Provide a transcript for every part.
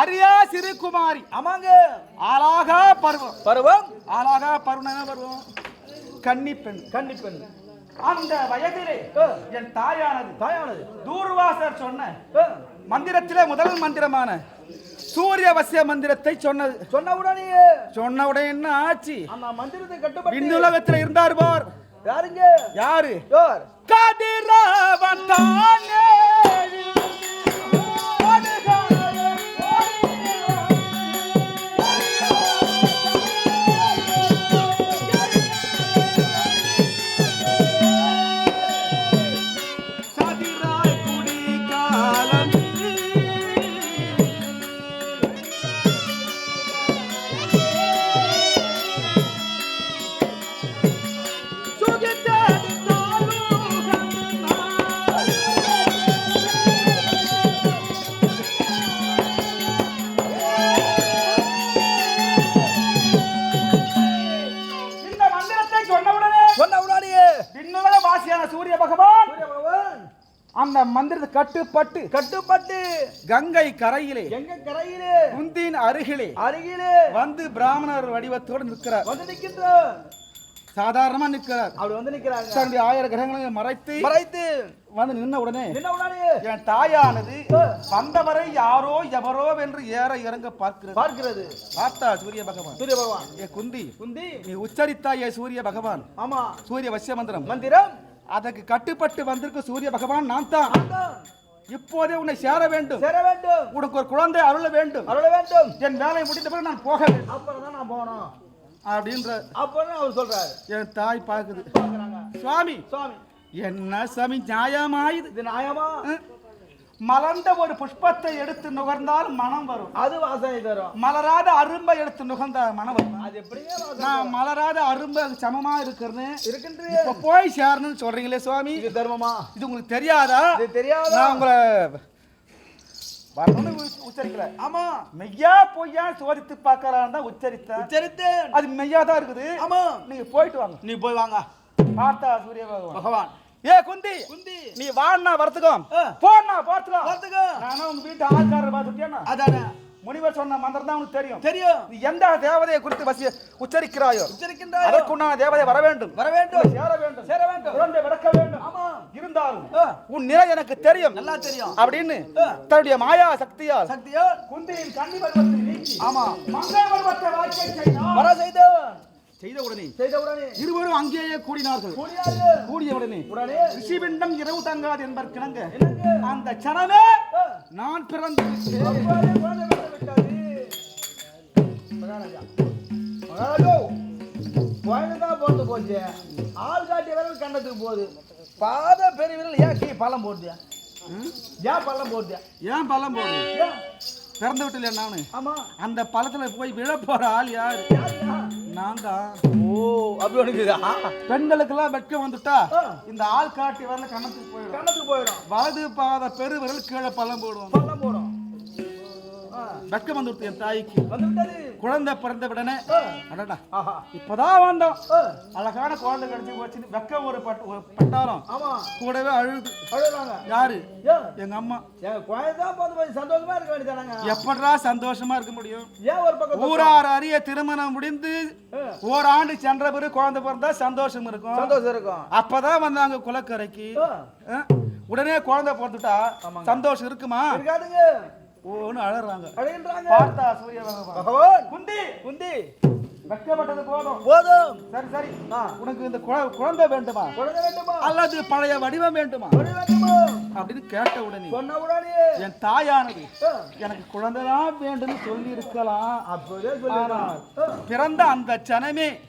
அரியா சிறு குமாரி. ஆமாங்க. ஆளாகா பருவம். பருவம்? ஆளாகா பருவம் என்ன பருவம்? கன்னி பெண் கன்னி பெண். அந்த வயதிலே என் தாயானது தாயானது தூர்வாசர் சொன்ன மந்திரத்திலே முதல் மந்திரமான சூரிய வசிய மந்திரத்தை சொன்னது சொன்ன உடனே சொன்ன உடனே என்ன ஆச்சு? அந்த மந்திரத்தை கட்டுப்பட்டு. விண்ணுலகத்துல இருந்தார் பார். யாருங்க? யாரு? யார்? கதிரவன் தானே. கட்டுப்பட்டு கட்டுப்பட்டு. கங்கை கரையிலே எங்க கரையிலே. குந்தின் அருகிலே அருகிலே. வந்து பிராமணர் வடிவத்தோடு நிற்கிறார். வந்து நிக்கின்றார் சாதாரணமா நிற்கிறார். அவர் வந்து நிக்கிறாங்க தன்னுடைய ஆயிரம் கிரகங்களை மறைத்து மறைத்து. வந்து நின்ன உடனே என்ன உடனே என் தாயானது வந்தவரை யாரோ எவரோ என்று ஏற இறங்க பார்க்கிறது. பார்க்கிறது. பார்த்தா சூரிய பகவான். சூரிய பகவான். ஏ குந்தி. குந்தி. நீ உச்சரித்தாயே சூரிய பகவான். ஆமா. சூரிய வசிய மந்திரம். மந்திரம். அதற்கு கட்டுப்பட்டு வந்திருக்க சூரிய பகவான் நான் தான். இப்போதே உன்னை சேர வேண்டும். சேர வேண்டும். உனக்கு ஒரு குழந்தை அருள வேண்டும். அருள வேண்டும். என் வேலை முடிந்த பிறகு நான் போக வேண்டும். அப்புறம் தான் நான் போகணும். அப்படின்ற அப்பன்னு அவர் சொல்றாரு. என் தாய் பார்க்கறாங்க. சுவாமி சுவாமி. என்ன சாமி நியாயமாயுது? இது நியாயமா? மலர்ந்த ஒரு புஷ்பத்தை எடுத்து நுகர்ந்தால் மனம் வரும். அது வாசனை தரும். மலராத அரும்பை எடுத்து நுகர்ந்த மனம் வரும். அது எப்படிங்க நான் மலராத அரும்பு அதுக்கு சமமா இருக்கிறேன்னு இருக்கின்ற. இப்ப போய் சேரணும்னு சொல்றீங்களே சுவாமி. இது தர்மமா? இது உங்களுக்கு தெரியாதா? இது தெரியாதா? நான் உங்களை வரணும்னு உச்ச- உச்சரிக்கல. ஆமா. மெய்யா பொய்யா சோதித்து பார்க்கறான்னு தான் உச்சரித்தேன். உச்சரித்தேன். அது மெய்யா தான் இருக்குது. ஆமா. நீங்க போயிட்டு வாங்க. நீ போய் வாங்க. பார்த்தா சூரிய பகவான். ஏ குந்தி. குந்தி. நீ வாண்ணா வரத்துக்கோ. போண்ணா பார்த்துக்கோ பார்த்துக்கோ நானும் உங்க வீட்டு ஆள்காரர் பார்த்துட்டேன்னா அதானே. முனிவர் சொன்ன மந்திரம் தான் உனக்கு தெரியும். தெரியும். நீ எந்த தேவதையை குறித்து வசிய உச்சரிக்கிறாயோ? உச்சரிக்கின்றார் அதற்குண்டான தேவதை வர வேண்டும். வர வேண்டும். சேர வேண்டும். சேர வேண்டும். குழந்தை விளக்க வேண்டும். ஆமா. இருந்தாலும். உன் நிலை எனக்கு தெரியும். நல்லா தெரியும். அப்படின்னு. தன்னுடைய மாயா சக்தியால் சக்தியோ குந்தியின் கன்னி பருவத்தை நீக்கி ஆமா. மங்கள பருவத்தை வாக்கிய செய்தார். வர செய்த செய்த உடனே செய்த உடனே இருவரும் அங்கேயே கூடினார்கள் கூடிய உடனே உடனே ரிஷிபிண்டம் இரவு தங்காது என்பர் கிணங்க அந்த சனமே. நான் பிறந்து விட்டேன். அப்பாவே குழந்தை பிறந்து விட்டது. மகாராஜா மகாராஜோ குழந்தை தான் பிறந்து போச்சு ஆள் காட்டிய விரல் கண்டத்துக்கு போகுது பாத பெரிய விரல் ஏன் கீ பள்ளம் போடுதியா ம்? ஏன் பள்ளம் போடுதியா ஏன் பள்ளம் போடு ஏன்? பிறந்து விட்டல நானு ஆமா அந்த பழத்துல போய் விழ போற ஆள் யாரு? நான் தான் ஓ அப்படி ஒண்ணுக்குதா பெண்களுக்கெல்லாம் வெட்கம் வந்துட்டா. இந்த ஆள் காட்டி வரல கண்ணத்துக்கு போயிடும். கண்டத்துக்கு போயிடும். வலது பாத பெரு விரல் கீழே பள்ளம் போடுவோம் பள்ளம் போடும். ஆ, வெட்கம் வந்துடுது என் தாய்க்கு. குழந்தை பிறந்த உடனே அடடா இப்பதான் வந்தோம். அழகான குழந்தை கிடைச்சி போச்சு வெக்கம் ஒரு பட் ஒரு பட்டாரம் கூடவே அழுது. அழுகுறாங்க யாரு? எங்க அம்மா. என் குழந்தை போய் சந்தோஷமா இருக்க வேண்டியதானங்க? எப்படா சந்தோஷமா இருக்க முடியும்? ஏன் ஒரு பக்கம் ஊரார் அறிய திருமணம் முடிந்து ஓராண்டு சென்ற பிறகு குழந்தை பிறந்தா சந்தோஷம் இருக்கும். சந்தோஷம் இருக்கும். அப்பதான் வந்தாங்க ஆ? உடனே குழந்தை பிறந்துட்டா சந்தோஷம் இருக்குமா? இருக்காதுங்க. ஓன்னு அழறாங்க. அழுகின்றாங்க. பார்த்தா சூரிய பகவான்! குந்தி! குந்தி! வெட்கப்பட்டது போதும். போதும். சரி சரி. உனக்கு இந்த குழ- குழந்தை வேண்டுமா? குழந்தை வேண்டுமா? அல்லது பழைய வடிவம் வேண்டுமா? அப்படின்னு கேட்ட உடனே சொன்ன உடனே என் தாயானது எனக்கு குழந்தைதான் வேண்டும்னு சொல்லி இருக்கலாம். ஆ, பிறந்த அந்த சனமே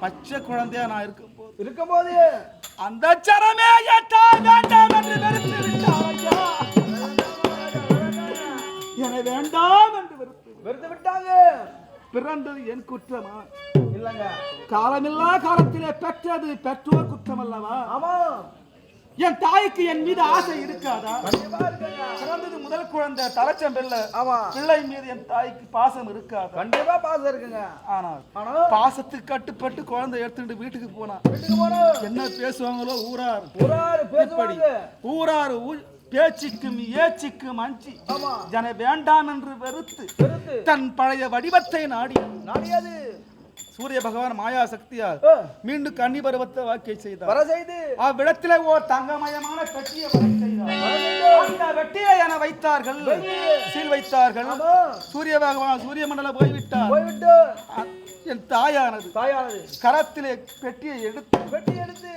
பச்சை குழந்தையா நான் இருக்கும்போது. இருக்கும்போது. அந்த சனமே தாய் வேண்டாம் என்று வெறுத்து விட்டார் என்னை வேண்டாம் என்று வெறுத்து வெறுத்து விட்டாங்க. பிறந்தது என் குற்றமா? இல்லங்க. காலமில்லா காலத்திலே பெற்றது பெற்றோர் குற்றம் அல்லவா ஆமா. என் தாய்க்கு என் மீது ஆசை இருக்காதா? பிறந்தது முதல் குழந்தை தலைச்சம் பிள்ளை ஆமா. பிள்ளை மீது என் தாய்க்கு பாசம் இருக்காதா? கண்டிப்பா பாசம் இருக்குங்க. ஆனால் ஆனா? பாசத்துக்கு கட்டுப்பட்டு குழந்தை எடுத்துட்டு வீட்டுக்கு போனா வீட்டுக்கு என்ன பேசுவாங்களோ ஊரார். இப்படி பேசுவாங்க. ஊரார் பேச்சுக்கும் ஏச்சுக்கும் அஞ்சி. ஜன வேண்டாம் என்று வெறுத்து தன் பழைய வடிவத்தை நாடி. நாடியது. சூரிய பகவான் மாயா சக்தியால் மீண்டும் கன்னி பருவத்தை வாக்கை செய்தார். வர செய்து. அவ்விடத்திலே ஓர் தங்கமயமான பெட்டியை அந்த வெட்டியை என வைத்தார்கள். வைத்து. சீல் வைத்தார்கள். சூரிய பகவான் சூரிய மண்டலம் போய்விட்டார். என் தாயானது. தாயானது. கரத்திலே பெட்டியை எடுத்து வெட்டி எடுத்து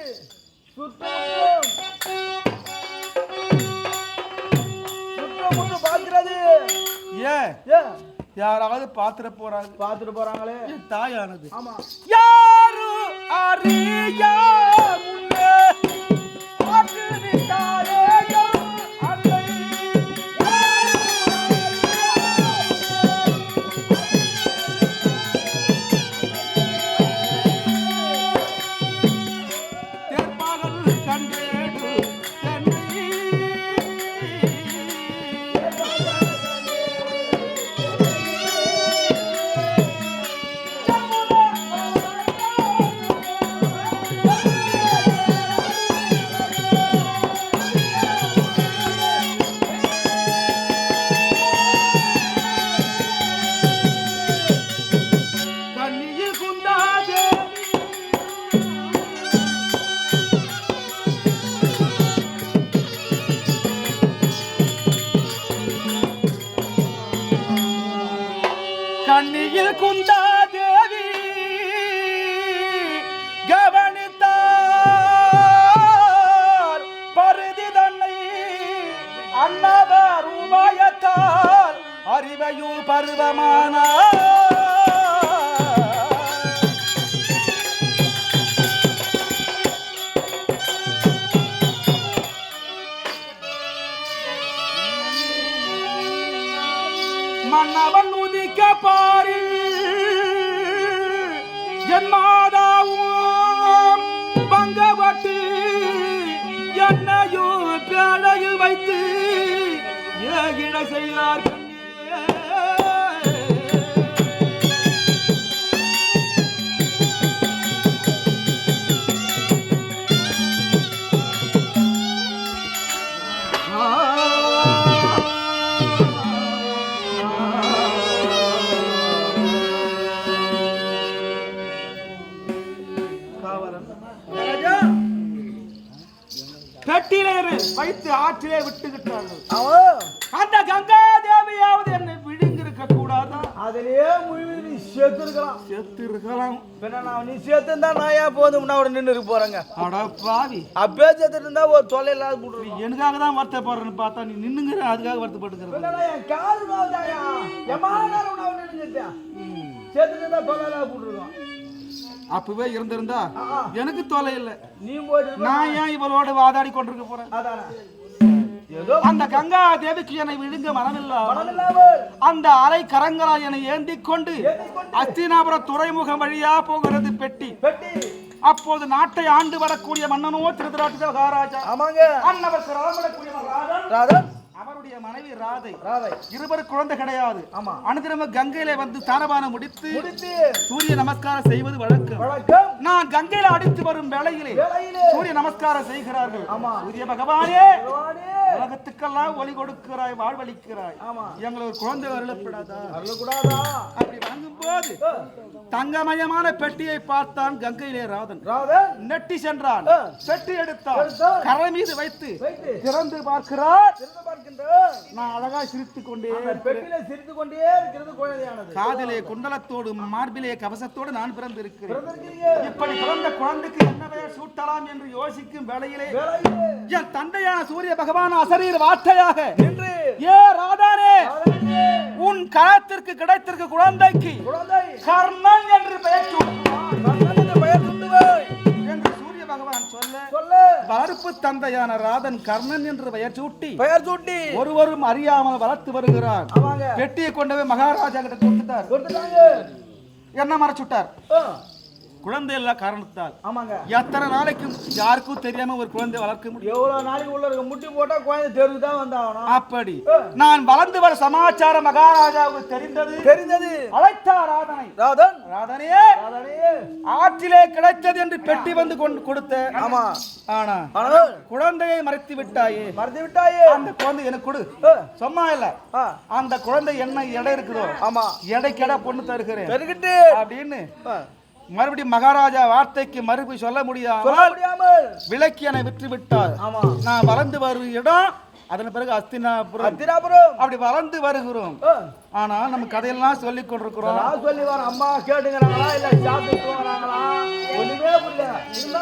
சுத்தம். பார்க்கிறது ஏன் யாராவது பாத்திர போறாங்க. பார்த்துட்டு போறாங்களே. தாயானது. ஆமா. யாரு அறியா கண்ணியில் குந்தா தேவி கவனித்தார். பருதி தன்னை அன்னவ உபாயத்தால் அறிவையும் பருவமானார். ஏகிட செய்தார் கட்டிலே வைத்து ஆற்றிலே விட்டுக்கிட்டார்கள் அவன் கங்கா தேவியாவது என்னை விழுங்கிருக்க கூடாதா? அதிலேயே முழுவி நீ சேர்த்துருக்கலாம் செத்து இருக்கலாம் பின்ன நான் நீ சேர்த்துருந்தா நான் ஏன் போதும்? நான் நின்று இருக்க போறேங்க அட பாவி. அப்பே சேர்த்துட்டு இருந்தா ஒரு தொல்லை இல்லாத போட்டுருக்கோம் எனக்காக தான் வருத்தப்படுறேன்னு பார்த்தா நீ நின்னுங்கிற அதுக்காக வருத்தப்பட்டுக்கிற பின்ன நான் என் காது நேரம் இருந்தா இல்லாத போட்டுருக்கோம் அப்பவே இருந்திருந்தா. எனக்கு தொலை இல்லை. நீ நான் ஏன் இவளோட வாதாடி கொண்டிருக்க போறேன்? அதானே. அந்த கங்கா தேவிக்கு என்னை விழுங்க மனமில்ல. அந்த அரை கரங்களா என்னை ஏந்தி கொண்டு அஸ்தினாபுர துறைமுகம் வழியா போகிறது பெட்டி. அப்போது நாட்டை ஆண்டு வரக்கூடிய மன்னனோ திருதராட்சி மகாராஜா. ஆமாங்க. ராதன் ராதன் அவருடைய மனைவி ராதை. ராதை. இருவர் குழந்தை கிடையாது. ஆமா. அனுதினமும் கங்கையில வந்து தானபானம் முடித்து முடித்து சூரிய நமஸ்காரம் செய்வது வழக்கம். வழக்கம். நான் கங்கையில அடித்து வரும் வேளையிலே சூரிய நமஸ்காரம் செய்கிறார்கள். ஆமா. சூரிய பகவானே உலகத்துக்கெல்லாம் ஒளி கொடுக்கிறாய் வாழ்வளிக்கிறாய். ஆமா. எங்களை ஒரு குழந்தை அருளப்படாதா? அருளக்கூடாதா? அப்படி வாங்கும் போது தங்கமயமான பெட்டியை பார்த்தான் கங்கையிலே ராதன். ராதன். நெட்டி சென்றான். பெட்டி எடுத்தான். கரை மீது வைத்து திறந்து பார்க்கிறார். திறந்து பார்க்கின்ற நான் அழகா சிரித்துக் கொண்டே. பெட்டியில சிரித்து கொண்டே இருக்கிறது குழந்தையானது காதிலே குண்டலத்தோடு மார்பிலே கவசத்தோடு நான் பிறந்திருக்கிறேன். இப்படி பிறந்த குழந்தைக்கு என்ன பெயர் சூட்டலாம் என்று யோசிக்கும் வேளையிலே என் தந்தையான சூரிய பகவான் அசரீர் வார்த்தையாக நின்று. ஏ ராதனே, உன் கரத்திற்கு கிடைத்திருக்க குழந்தைக்கு குழந்தை. கர்ணன் என்று பெயர் சூட்டுவான். பகவான் சொல்ல. சொல்லு. வளர்ப்பு தந்தையான ராதன் கர்ணன் என்று பெயர் சூட்டி. பெயர் சூட்டி. ஒருவரும் அறியாமல் வளர்த்து வருகிறார். பெட்டியை கொண்டு போய் மகாராஜா கிட்ட கொடுத்துட்டார் என்ன மறைச்சுட்டார்? குழந்தை இல்ல காரணத்தால். ஆமாங்க. எத்தனை நாளைக்கும் யாருக்கும் தெரியாம ஒரு குழந்தை வளர்க்க முடியும்? எவ்வளவு நாளைக்கு உள்ள இருக்க? முட்டி போட்டா குழந்தை தெருக்கு தான் வந்தாகணும். அப்படி. நான் வளர்ந்து வர சமாச்சாரம் மகாராஜாவுக்கு தெரிந்தது. தெரிந்தது அழைத்தார் ராதனை. ராதன். ராதனே ராதனே ஆற்றிலே கிடைத்தது என்று பெட்டி வந்து கொண்டு கொடுத்த. ஆமா. ஆனா குழந்தையை மறைத்து விட்டாயே. மறந்து விட்டாயே. அந்த குழந்தை எனக்கு கொடு. சும்மா இல்ல. அந்த குழந்தை என்ன எடை இருக்குதோ? ஆமா. எடைக்கெடா பொண்ணு தருகிறேன். அப்படின்னு மறுபடியும் மகாராஜா வார்த்தைக்கு மறுபடி சொல்ல சொல்ல விலக்கி என்னை விற்று விட்டார் ஆமா. நான் வளர்ந்து வரும் இடம் அதன் பிறகு அஸ்தினாபுரம். அத்திராபுரம் அப்படி வளர்ந்து வருகிறோம். ஆனா நம்ம கதையெல்லாம் சொல்லிக் கொண்டிருக்கிறோம். சொல்லி வரேன் அம்மா கேட்டுங்கிறாங்களா இல்ல சாப்பிட்டு ஒண்ணுமே புரியல.